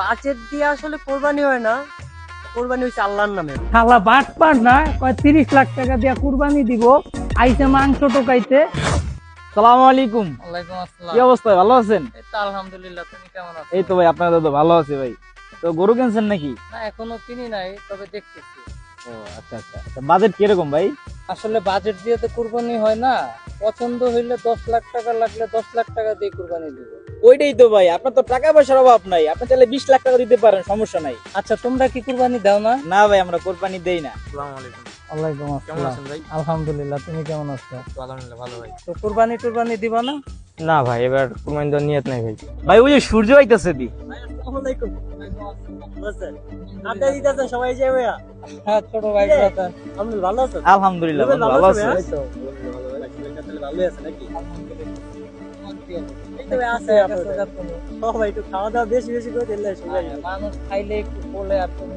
Budget দিয়ে আসলে কোরবানি হয় না কোরবানি হচ্ছে আল্লাহর নামে। শালা বাট পার না কয় তিরিশ লাখ টাকা দিয়া কুরবানি দিব আইসে মাংস টোকাইতে। সালাম আলাইকুম। ওয়ালাইকুম আসসালাম। কি অবস্থা ভালো আছেন? আলহামদুলিল্লাহ তুমি কেমন আছো? এই তো ভাই তো ভালো আছে ভাই। তো গরু কিনছেন নাকি? না এখনও কিনি নাই তবে দেখতেছি। ও আচ্ছা আচ্ছা। আচ্ছা বাজেট কীরকম ভাই? আসলে বাজেট দিয়ে তো কুরবানি হয় না। পছন্দ হইলে দশ লাখ টাকা লাগলে দশ লাখ টাকা দিয়ে কুরবানি দিব। ওইটাই তো ভাই আপনার তো টাকা পয়সার অভাব নাই। আপনি চাইলে বিশ লাখ টাকা দিতে পারেন সমস্যা নাই। আচ্ছা তোমরা কি কুরবানি দাও না? না ভাই আমরা কোরবানি দেই না। আসসালামু আলাইকুম। ওয়ালাইকুম কেমন আছেন ভাই? আলহামদুলিল্লাহ তুমি কেমন আছো? আলহামদুলিল্লাহ ভালো ভাই। তো কুরবানি টুরবানি দিবা না? না ভাই এবার কুরবানি দেওয়ার নিয়ত নাই ভাই। ভাই ওই যে সূর্য আইতাছে দি। আসসালামু আলাইকুম। আপনি দিতেছেন সবাই যাবে হ্যাঁ ছোট ভাই ইয়ে। ভালো আছেন? আলহামদুলিল্লাহ ভালো আছে। এই আছে নাকি? এই তো ভাই আছে সবাই একটু খাওয়া দাওয়া বেশি বেশি করে দিলে সবাই মানুষ খাইলে একটু বলে আর তুমি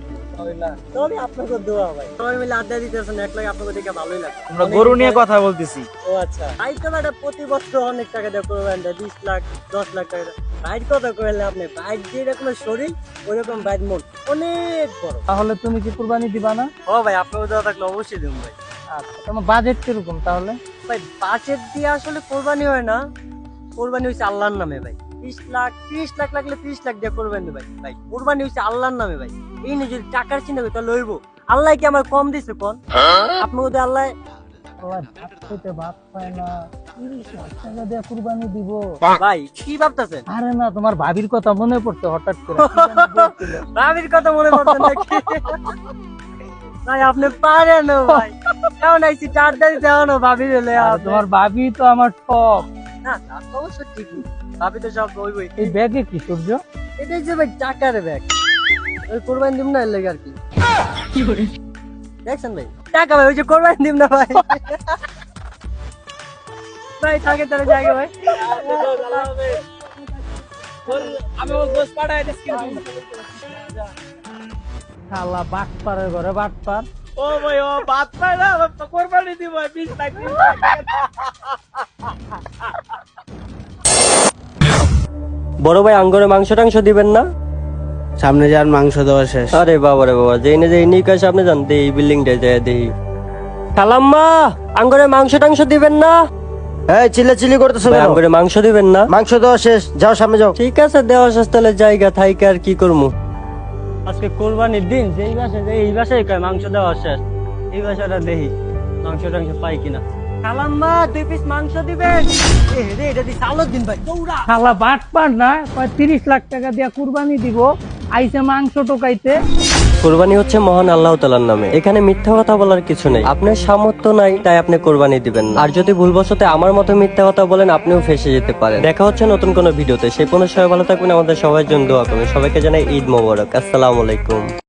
তবে আপনাকে দোয়া ভাই। সবাই মিলে আড্ডা দিতেছেন এক লাগে আপনাকে দেখে ভালোই লাগে। আমরা গরু নিয়ে কথা বলতেছি। ও আচ্ছা। বাইক তো একটা প্রতি বছর অনেক টাকা দিয়ে করবেন বিশ লাখ দশ লাখ টাকা বাইক কত করলে আপনি বাইক যে রকম শরীর ওই রকম বাইক মোট অনেক বড়। তাহলে তুমি কি কুরবানি দিবা না? ও ভাই আপনাকে দেওয়া থাকলে অবশ্যই দেবো ভাই। আচ্ছা তোমার বাজেট কীরকম তাহলে? ভাই বাজেট দিয়ে আসলে কোরবানি হয় না। কোরবানি আল্লাহর নামে ভাই। লাখ ত্রিশ লাখ লাগলে ত্রিশ লাখ দিয়ে কোরবানি ভাই। ভাই কোরবানি আল্লাহর নামে ভাই। এই নিয়ে যদি টাকার চিন্তা করি তাহলে লইব। আল্লাহ কি আমার কম দিছে কোন? আপনার ওদের আল্লাহ ভাই কি ভাবতেছেন? আরে না তোমার ভাবির কথা মনে পড়ছে হঠাৎ করে। ভাবির কথা মনে পড়ছে নাকি? ভাই আপনি পারেন না ভাই কেমন আইছি চার দাড়ি দেওয়া না ভাবি হলে আর তোমার ভাবি তো আমার টপ না তা তো অবশ্য ঠিকই ভাবি তো সব ওই বই এই ব্যাগে কি সূর্য এটাই যে ভাই টাকার ব্যাগ ওই কোরবানি দিব না এর লেগে আর কি দেখছেন ভাই টাকা ভাই ওই যে কোরবানি দিব না ভাই ভাই থাকে তাহলে জায়গা ভাই আমি ও গোস পাঠাই দিচ্ছি শালা বাট পারের ঘরে বাট পার ও ভাই ও বাদ পায় না কোরবানি দিব লাখ বড় ভাই আঙ্গরে মাংস টাংস দিবেন না? সামনে যার মাংস দেওয়া শেষ। আরে বাবা রে বাবা যেই না যেই নিকাশ আপনি জানতে এই বিল্ডিংটা যায় দেখি খালাম্মা আঙ্গরে মাংস টাংস দিবেন না? এই চিল্লা চিল্লি করতেছো ভাই আঙ্গরে মাংস দিবেন না? মাংস দেওয়া শেষ যাও সামনে যাও। ঠিক আছে দেওয়া শেষ তাহলে জায়গা থাইকে আর কি করব আজকে কোরবানির দিন যেই বাসে যে এই বাসায় কয়, মাংস দেওয়া শেষ। এই বাসাটা দেখি, মাংস টাংস পাই কিনা। খালাম্মা দুই পিস মাংস দিবেন। রে, এটা দিন ভাই দৌড়া খালা বাট পার না তিরিশ লাখ টাকা দিয়া কুরবানি দিব আইসে মাংস টোকাইতে। কোরবানি হচ্ছে মহান আল্লাহ তালার নামে। এখানে মিথ্যা কথা বলার কিছু নেই। আপনার সামর্থ্য নাই, তাই আপনি কোরবানি দিবেন আর যদি ভুলবশত আমার মতো মিথ্যা কথা বলেন, আপনিও ফেসে যেতে পারেন। দেখা হচ্ছে নতুন কোন ভিডিওতে। সে পর্যন্ত সবাই ভালো থাকবেন। আমাদের সবাই জন্য দোয়া করবেন। সবাইকে জানাই ঈদ মোবারক। আসসালামু আলাইকুম।